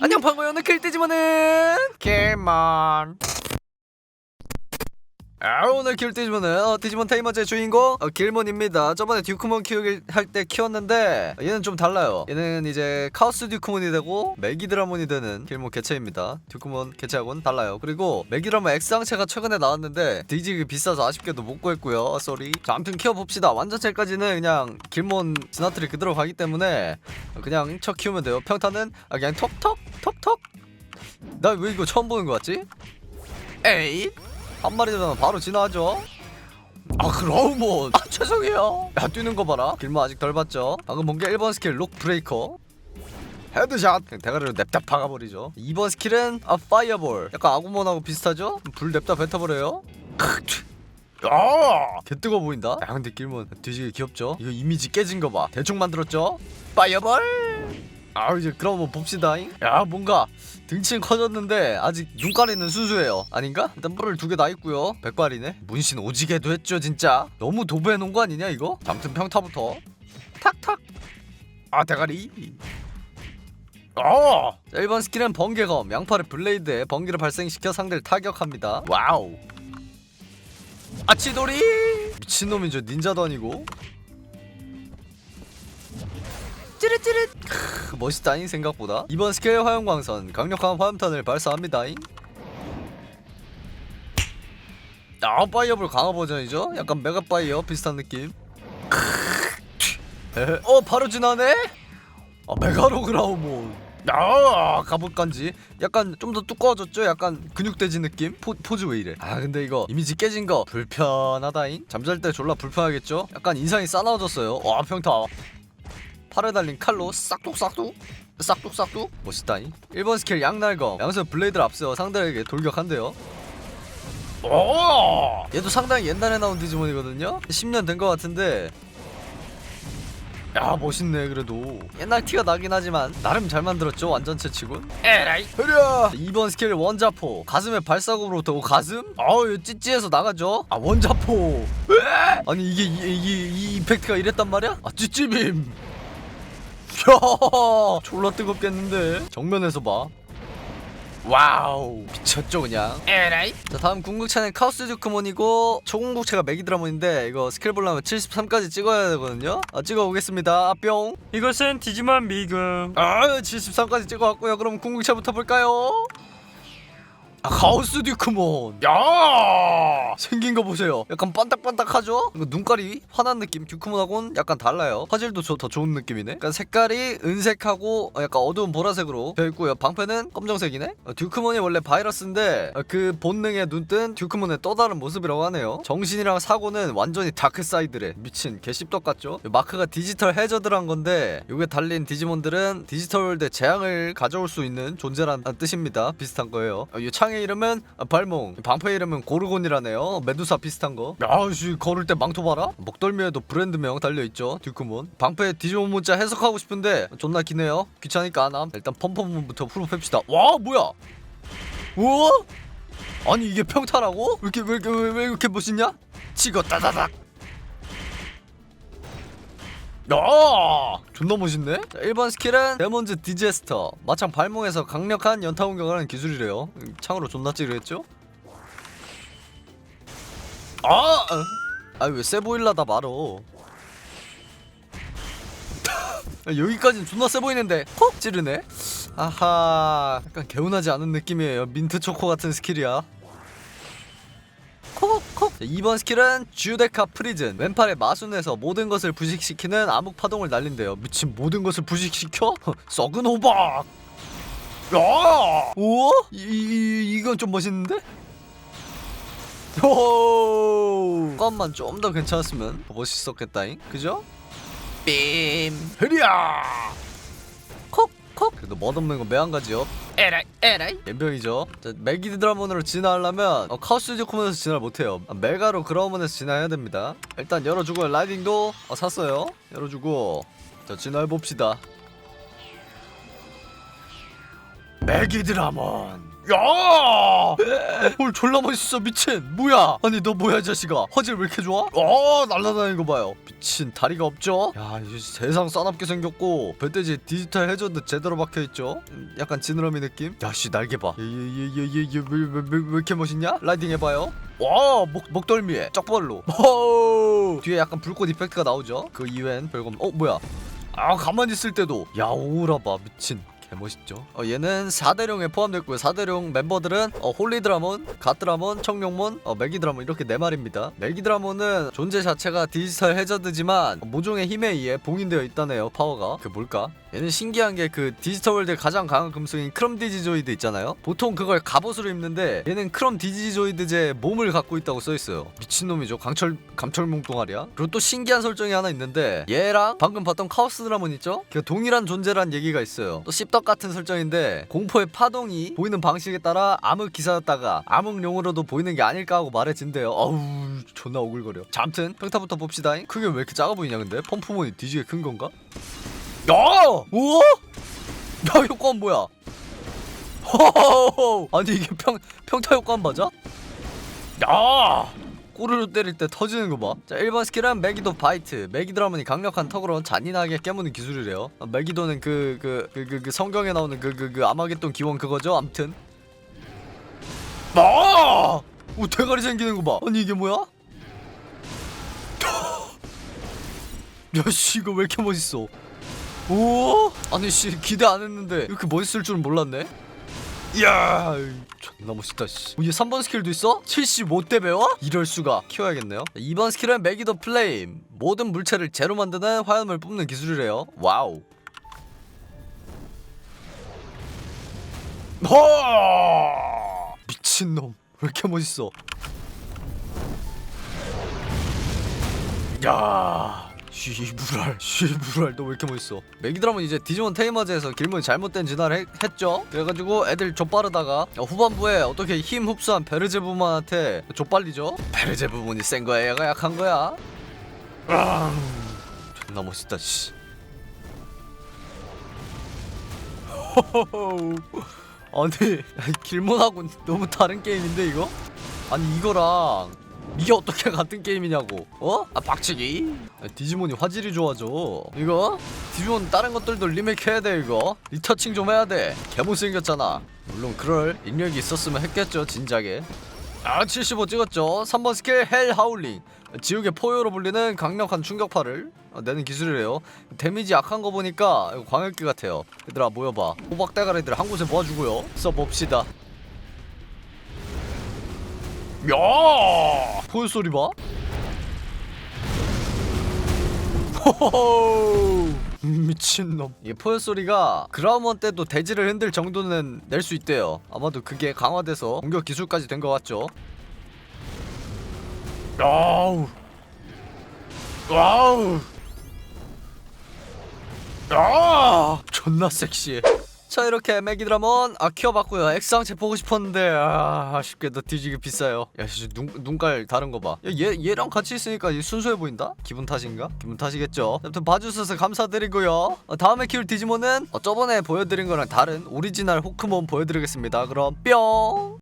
안녕 오늘 킬디지모는 킬먼 아 오늘 킬 디지몬은 어, 디지몬 테이머즈의 주인공 어, 길몬입니다. 저번에 듀크몬 키우기 할 때 키웠는데 얘는 좀 달라요. 얘는 이제 카오스 듀크몬이 되고 메기드라몬이 되는 길몬 개체입니다. 듀크몬 개체하고는 달라요. 그리고 메기드라몬 X항체가 최근에 나왔는데 디지 비싸서 아쉽게도 못 구했고요. 쏘리. 자 아무튼 키워봅시다. 완전체까지는 그냥 길몬 지나트리 그대로 가기 때문에 그냥 쳐 키우면 돼요. 평타는 아, 그냥 톡톡 톡톡. 나 왜 이거 처음 보는 거 같지? 에이 한 마리 되면 바로 지나죠 아 그러면 아 죄송해요 야 뛰는 거 봐라 길모 아직 덜 봤죠 방금 본게 1번 스킬 록 브레이커 헤드샷 그냥 대가리로 냅다 박아버리죠 2번 스킬은 아 파이어볼 약간 아구몬하고 비슷하죠? 불 냅다 뱉어버려요 야! 개 뜨거 보인다. 야 근데 길몬 뒤지게 귀엽죠? 이거 이미지 깨진 거 봐. 대충 만들었죠? 파이어볼. 아 이제 그럼 뭐 봅시다. 야 뭔가 등치는 커졌는데 아직 눈가리는 순수해요. 아닌가? 일단 뿔을 두 개 다 있고요. 백발이네. 문신 오지게도 했죠 진짜. 너무 도배해 놓은 거 아니냐 이거? 아무튼 평타부터 탁탁. 아 대가리. 어! 자, 1번 스킬은 번개검 양팔의 블레이드에 번개를 발생시켜 상대를 타격합니다 와우 아치도리 미친놈이죠 닌자도 아니고 크, 멋있다잉 생각보다. 이번 스케일 화염광선 강력한 화염탄을 발사합니다잉. 아 파이어볼 강화 버전이죠? 약간 메가 파이어 비슷한 느낌. 크, 어 바로 지나네? 아 메가로그라우몬. 아 가볼간지. 약간 좀 더 두꺼워졌죠? 약간 근육돼지 느낌? 포, 포즈 왜 이래? 아 근데 이거 이미지 깨진 거 불편하다잉? 잠잘 때 졸라 불편하겠죠? 약간 인상이 싸나워졌어요. 와 평타 팔에 달린 칼로 싹둑싹둑 싹둑싹둑. 멋있다잉. 1번 스킬 양날검 양에서 블레이드를 앞세워 상대에게 돌격한대요. 오! 얘도 상당히 옛날에 나온 디지몬이거든요? 10년 된 것 같은데. 야 멋있네 그래도. 옛날 티가 나긴 하지만 나름 잘 만들었죠 완전체 치곤? 에라이. 흐려! 2번 스킬 원자포. 가슴에 발사구로부터 오, 가슴? 아우 찌찌해서 나가죠? 아 원자포. 에? 아니 이게 이, 이, 이 이펙트가 이랬단 말이야? 아 찌찌빔 야 졸라 뜨겁겠는데? 정면에서 봐. 와우. 미쳤죠 그냥? 에라이. 자 다음 궁극체는 카오스 듀크몬이고 초궁극체가 메기드라몬인데 이거 스킬 보려면 73까지 찍어야 되거든요? 아, 찍어오겠습니다. 뿅. 이것은 디지몬 미금 아 73까지 찍어왔고요. 그럼 궁극체부터 볼까요? 아 카오스 듀크몬 야! 생긴 거 보세요. 약간 반딱반딱하죠? 이거 눈깔이 환한 느낌? 듀크몬하고는 약간 달라요. 화질도 저, 더 좋은 느낌이네? 약간 색깔이 은색하고 어, 약간 어두운 보라색으로 되어 있고요. 방패는 검정색이네? 어, 듀크몬이 원래 바이러스인데 어, 그 본능에 눈뜬 듀크몬의 또 다른 모습이라고 하네요. 정신이랑 사고는 완전히 다크사이드래. 미친 개씹덕 같죠? 이 마크가 디지털 해저드란 건데 요게 달린 디지몬들은 디지털 월드 재앙을 가져올 수 있는 존재란 뜻입니다. 비슷한 거예요. 어, 이 창의 이름은 아, 발몽 방패 이름은 고르곤이라네요. 메두사 비슷한 거. 야씨 걸을 때 망토 봐라. 목덜미에도 브랜드명 달려있죠 듀크몬. 방패 디지몬 문자 해석하고 싶은데 존나 기네요. 귀찮으니까 안함. 일단 펌펌부터 풀어 팹시다. 와 뭐야? 우와? 아니 이게 평타라고? 왜 이렇게 왜 왜, 왜 이렇게 멋있냐? 치고 따다닥 야 존나 멋있네? 자, 1번 스킬은 데몬즈 디제스터. 마창 발목에서 강력한 연타 공격을 하는 기술이래요. 창으로 존나 찌르했죠? 아! 아왜 세 보일라다 말어. 여기까지는 존나 세 보이는데 콕 찌르네? 아하 약간 개운하지 않은 느낌이에요. 민트 초코 같은 스킬이야 콕콕 2번 스킬은 주데카 프리즌 왼팔에 마순에서 모든 것을 부식시키는 암흑 파동을 날린대요 미친 모든 것을 부식시켜? 썩은 호박 야! 우와? 이, 이, 이건 좀 멋있는데? 오! 잠깐만 좀 더 괜찮았으면 더 멋있었겠다잉 그죠? 빔 흐리야 콕콕 그래도 멋없는 건 매한가지요. 에라이 에라이? 연병이죠. 자, 메기드 드라몬으로 진화하려면 어, 카오스 듀크몬에서 진화를 못해요. 아, 메가로 그라우몬에서 진화해야 됩니다. 일단 열어주고 라이딩도 어, 샀어요. 열어주고 자 진화해봅시다. 메기드라몬 야! 뭘 졸라 멋있어 미친 뭐야 아니 너 뭐야 이 자식아 화질 왜 이렇게 좋아? 어 날라다니는 거 봐요 미친 다리가 없죠? 야 이제 세상 싸납게 생겼고 배돼지 디지털 해저드 제대로 박혀있죠? 음, 약간 지느러미 느낌? 야씨 날개 봐 예예예예예 왜, 왜, 왜, 왜 이렇게 멋있냐? 라이딩 해봐요 와 목, 목덜미에 쩍벌로 오 뒤에 약간 불꽃 이펙트가 나오죠? 그 이외엔 별거 없... 어 뭐야 아 가만히 있을 때도 야 오라 봐 미친 개멋있죠. 어, 얘는 4대룡에 포함됐고요. 4대룡 멤버들은 어, 홀리드라몬, 갓드라몬, 청룡몬, 어, 메기드라몬 이렇게 네 마리입니다. 메기드라몬은 존재 자체가 디지털 해저드지만 모종의 힘에 의해 봉인되어 있다네요 파워가. 그 뭘까? 얘는 신기한 게 그 디지털 월드의 가장 강한 금속인 크롬 디지조이드 있잖아요. 보통 그걸 갑옷으로 입는데 얘는 크롬 디지조이드제 몸을 갖고 있다고 써있어요. 미친놈이죠. 강철 감철 몽 동아리야? 그리고 또 신기한 설정이 하나 있는데 얘랑 방금 봤던 카오스 드라몬 있죠? 그 동일한 존재란 얘기가 있어요. 또 씹덕 같은 설정인데 공포의 파동이 보이는 방식에 따라 암흑 기사였다가 암흑용으로도 보이는 게 아닐까 하고 말해진대요. 어우 존나 오글거려. 자 아무튼 평타부터 봅시다 크게 왜 이렇게 작아 보이냐 근데? 펌프몬이 뒤지게 큰 건가? 야! 우와! 야 효과는 뭐야? 호호호! 아니 이게 평 평타 효과는 맞아? 야! 꼬르르 때릴 때 터지는 거 봐. 자, 1번 스킬은 메기도 바이트. 메기드라문이 강력한 턱으로 잔인하게 깨무는 기술이래요. 아, 메기도는 그 그 그 그 그 성경에 나오는 그 그 그 아마겟돈 기원 그거죠. 암튼. 아! 오 대가리 생기는 거 봐. 아니 이게 뭐야? 야 씨 이거 왜 이렇게 멋있어? 오? 아니 씨 기대 안 했는데 이렇게 멋있을 줄은 몰랐네. 이야 존나 멋있다 씨. 어, 얘 3번 스킬도 있어? 75대 배워? 이럴 수가. 키워야겠네요. 2번 스킬은 메기더 플레임. 모든 물체를 제로 만드는 화염을 뿜는 기술이래요. 와우. 허! 미친놈. 왜 이렇게 멋있어? 야 쉬브랄 쉬브랄 너 왜 이렇게 멋있어? 메기드라면 이제 디지몬 테이머즈에서 길몬이 잘못된 진화를 했, 했죠. 그래가지고 애들 좆빠르다가 후반부에 어떻게 힘 흡수한 베르제부만한테 좆빨리죠? 베르제부문이 센 거야? 얘가 약한 거야? 아, 존나 멋있다 씨. 아니 길몬하고는 너무 다른 게임인데 이거? 아니 이거랑 이게 어떻게 같은 게임이냐고. 어? 아 박치기? 아, 디지몬이 화질이 좋아져. 이거? 디지몬 다른 것들도 리메이크 해야 돼 이거. 리터칭 좀 해야 돼. 개못생겼잖아. 물론 그럴 능력이 있었으면 했겠죠 진작에. 아 75 찍었죠? 3번 스킬 헬 하울링. 지옥의 포효로 불리는 강력한 충격파를? 어, 내는 기술이래요. 데미지 약한 거 보니까 광역기 같아요. 얘들아 모여봐. 호박 대가리들 한 곳에 모아주고요. 써봅시다 야! 포효 소리 봐. 호호호! 미친놈. 이 포효 소리가 그라우먼 때도 대지를 흔들 정도는 낼 수 있대요. 아마도 그게 강화돼서 공격 기술까지 된 것 같죠. 와우. 와우. 아! 존나 섹시해. 자 이렇게 메기드라몬 아 키워봤고요. 액상체 보고 싶었는데 아 아쉽게도 뒤지게 비싸요. 야 진짜 눈, 눈깔 다른 거봐얘 얘랑 같이 있으니까 얘 순수해 보인다? 기분 탓인가? 기분 탓이겠죠? 아무튼 봐주셔서 감사드리고요. 어, 다음에 키울 디지몬은 어, 저번에 보여드린 거랑 다른 오리지널 호크몬 보여드리겠습니다. 그럼 뿅